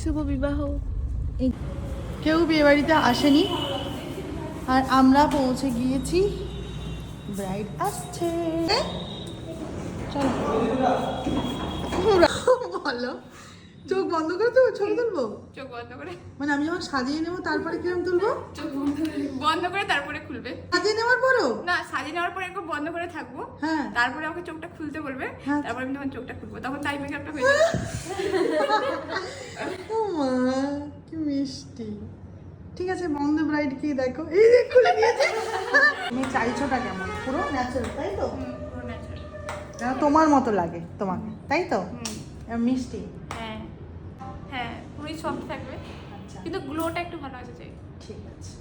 শুভ বিবাহ। কেউ বিয়ে বাড়িতে আসেনি। আর আমরা পৌঁছে গিয়েছি। ব্রাইড আসছে। বলো। চোখ বন্ধ করে তো ছবি তুলবো? চোখ বন্ধ করে। মানে আমি যখন সাজিয়ে নেব তারপরে কিরম তুলবো? চোখ বন্ধ করে। তারপরে খুলবে। সাজিয়ে নেওয়ার পরেও? না সাজিয়ে নেওয়ার পরে একবার বন্ধ করে থাকব। হ্যাঁ। তারপরে আমাকে চোখটা খুলতে বলবে। হ্যাঁ। তারপরে আমি তখন চোখটা খুলবো। তখন তাই মেকআপটা হয়ে যাবে ও মা কি মিষ্টি ঠিক আছে বন্ধ ব্রাইড কি দেখো? এই যে খুলে দিয়েছে। তুমি চাইছোটা কেমন? পুরো ন্যাচারাল তাই তো? পুরো ন্যাচারাল যেন তোমার মতো লাগে তোমাকে তাই তো? মিষ্টি। হ্যাঁ হ্যাঁ পুরোই সফট থাকবে। আচ্ছা। কিন্তু গ্লোটা একটু ভালো আছে চাই। ঠিক আছে।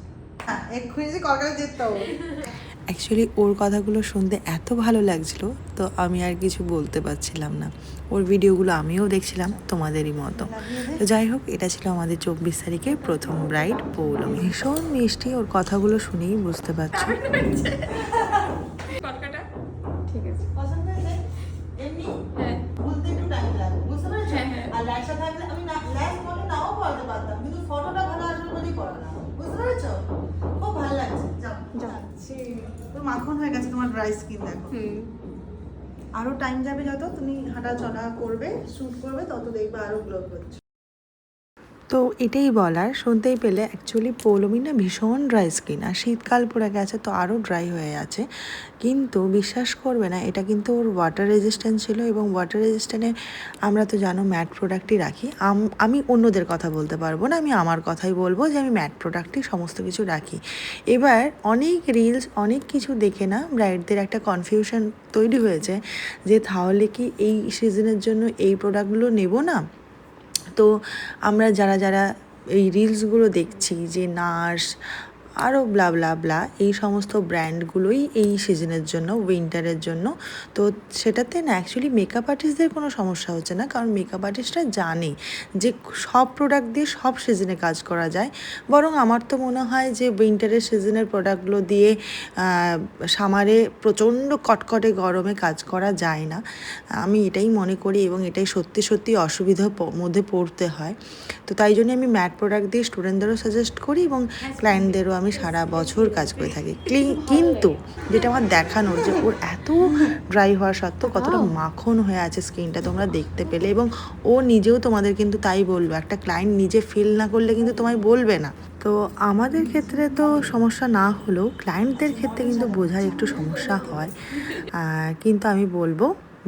হ্যাঁ এক্ষুনি যে কলকাতা যেতে হবে। অ্যাকচুয়ালি ওর কথাগুলো শুনতে এত ভালো লাগছিল, তো আমি আর কিছু বলতে পারছিলাম না। ওর ভিডিওগুলো আমিও দেখছিলাম, তোমাদেরই মতো। তো যাই হোক, এটা ছিল আমাদের চব্বিশ তারিখের প্রথম ব্রাইড পৌলমী। ভীষণ মিষ্টি ওর কথাগুলো শুনেই বুঝতে পারছ। তোর মাখন হয়ে গেছে তোমার ড্রাই স্কিন দেখো। আরও টাইম যাবে যত তুমি হাঁটা চলা করবে শুট করবে তত দেখবে আরও গ্লো করছে। তো এটাই বলার, শুনতেই পেলে অ্যাকচুয়ালি পৌলমী না ভীষণ ড্রাই স্কিন আর শীতকাল পড়ে গেছে তো আরও ড্রাই হয়ে আছে। কিন্তু বিশ্বাস করবে না, এটা কিন্তু ওর ওয়াটার রেজিস্ট্যান্ট ছিল এবং ওয়াটার রেজিস্ট্যান্টে আমরা তো জানো ম্যাট প্রোডাক্টই রাখি। আম- অন্যদের কথা বলতে পারব না, আমি আমার কথাই বলব যে আমি ম্যাট প্রোডাক্টই সমস্ত কিছু রাখি। এবার অনেক রিলস অনেক কিছু দেখে না ব্রাইডদের একটা কনফিউশন তৈরি হয়েছে যে তাহলে কি এই সিজনের জন্য এই প্রোডাক্টগুলো নেব না? তো আমরা যারা যারা এই রিলসগুলো দেখছি যে নার্স আরও ব্লা ব্লা ব্লা এই সমস্ত ব্র্যান্ডগুলোই এই সিজনের জন্য উইন্টারের জন্য। তো সেটাতে না অ্যাকচুয়ালি মেকআপ আর্টিস্টদের কোনো সমস্যা হচ্ছে না কারণ মেকআপ আর্টিস্টরা জানে যে সব প্রোডাক্ট দিয়ে সব সিজনে কাজ করা যায়। বরং আমার তো মনে হয় যে উইন্টারের সিজনের প্রোডাক্টগুলো দিয়ে সামারে প্রচণ্ড কটকটে গরমে কাজ করা যায় না। আমি এটাই মনে করি এবং এটাই সত্যি সত্যি অসুবিধার মধ্যে পড়তে হয়। তো তাই জন্য আমি ম্যাট প্রোডাক্ট দিয়ে স্টুডেন্টদেরও সাজেস্ট করি এবং ক্লায়েন্টদেরও আমি সারা বছর কাজ করে থাকি। কিন্তু যেটা আমার দেখানোর যে ওর এত ড্রাই হওয়া সত্ত্বেও কতটা মাখন হয়ে আছে স্কিনটা তোমরা দেখতে পেলে এবং ও নিজেও তোমাদের কিন্তু তাই বলবে। একটা ক্লায়েন্ট নিজে ফিল না করলে কিন্তু তোমায় বলবে না। তো আমাদের ক্ষেত্রে তো সমস্যা না হলেও ক্লায়েন্টদের ক্ষেত্রে কিন্তু বোঝার একটু সমস্যা হয়। কিন্তু আমি বলব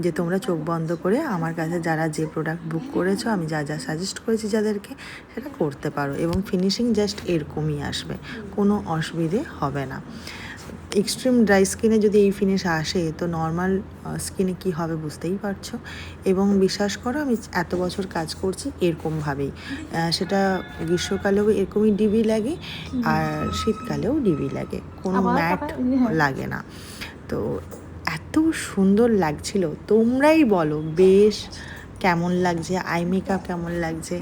যে তোমরা চোখ বন্ধ করে আমার কাছে যারা যে প্রোডাক্ট বুক করেছ আমি যা যা সাজেস্ট করেছি যাদেরকে সেটা করতে পারো এবং ফিনিশিং জাস্ট এরকমই আসবে কোনো অসুবিধে হবে না। এক্সট্রিম ড্রাই স্কিনে যদি এই ফিনিশ আসে তো নর্মাল স্কিনে কি হবে বুঝতেই পারছ? এবং বিশ্বাস করো আমি এত বছর কাজ করছি এরকমভাবেই। সেটা গ্রীষ্মকালেও এরকমই ডিবি লাগে আর শীতকালেও ডিবি লাগে কোনো ম্যাট লাগে না। তো এত সুন্দর লাগছিল। তোমরাই বলো, বেশ কেমন লাগছে আই মেকআপ কেমন লাগছে।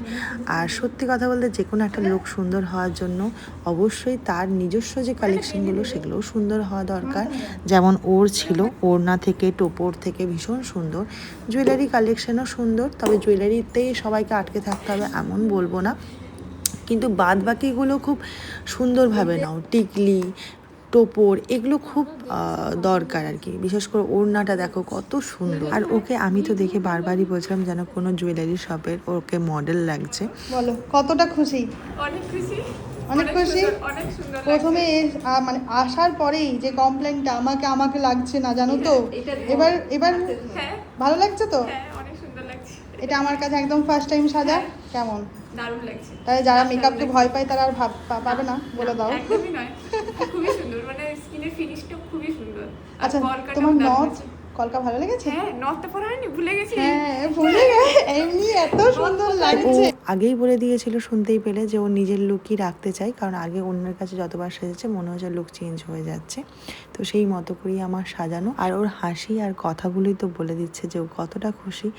আর সত্যি কথা বলতে যে কোনো একটা লোক সুন্দর হওয়ার জন্য অবশ্যই তার নিজস্ব যে কালেকশনগুলো সেগুলোও সুন্দর হওয়া দরকার। যেমন ওর ছিল, ওড়না থেকে, টোপর থেকে ভীষণ সুন্দর। জুয়েলারি কালেকশনও সুন্দর, তবে জুয়েলারিতেই সবাইকে আটকে থাকতে হবে এমন বলব না। কিন্তু বাদ বাকিগুলো খুব সুন্দরভাবে নাও। টিকলি টোপর এগুলো খুব দরকার আর কি বিশেষ করে ওড়নাটা দেখো কত সুন্দর। আর ওকে আমি তো দেখে বারবারই বলছিলাম যেন কোনো জুয়েলারি শপের ওকে মডেল লাগছে। বলো কতটা খুশি? অনেক খুশি। অনেক খুশি? সুন্দর, অনেক সুন্দর প্রথমে মানে আসার পরেই যে কমপ্লেনটা আমাকে আমাকে লাগছে না জানো তো? এবার এবার হ্যাঁ। ভালো লাগছে তো? হ্যাঁ অনেক সুন্দর লাগছে। এটা আমার কাছে একদম ফার্স্ট টাইম সাজা। কেমন? দারুণ লাগছে। তাহলে যারা মেকআপকে ভয় পায় তারা আর ভাব পাবে না বলে দাও। আচ্ছা তোমার নথ কলকা ভালো লেগেছে? হ্যাঁ নথটা পরা ভুলে গেছি। হ্যাঁ ভুলে গেছি। এমনি এত সুন্দর লাগছে। আগেই বলে দিয়েছিল শুনতেই পেলে যে ও নিজের লুকই রাখতে চায় কারণ আগে অন্যের কাছে যতবার সেজেছে মনে হচ্ছে লুক চেঞ্জ হয়ে যাচ্ছে। তো সেই মতো করেই আমার সাজানো। আর ওর হাসি আর কথাগুলোই তো বলে দিচ্ছে যে ও কতটা খুশি।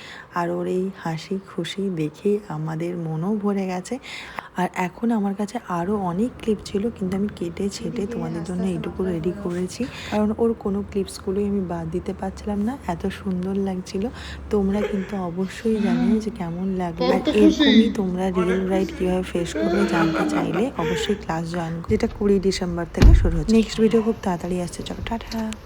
আর ওর এই হাসি খুশি দেখে আমাদের মনও ভরে গেছে। আর এখন আমার কাছে আরও অনেক ক্লিপ ছিল কিন্তু আমি কেটে ছেটে তোমাদের জন্য এইটুকু রেডি করেছি। কারণ ওর কোনো ক্লিপসগুলোই আমি বাদ দিতে পারছিলাম না এত সুন্দর লাগছিল। তোমরা কিন্তু অবশ্যই জানিও যে কেমন লাগল। আর এরকমই তোমরা রিয়েল ব্রাইড কীভাবে ফেস করবে জানতে চাইলে অবশ্যই ক্লাস জয়েন যেটা কুড়ি ডিসেম্বর থেকে শুরু হচ্ছে। নেক্সট ভিডিও খুব তাড়াতাড়ি আসছে চলো টাটা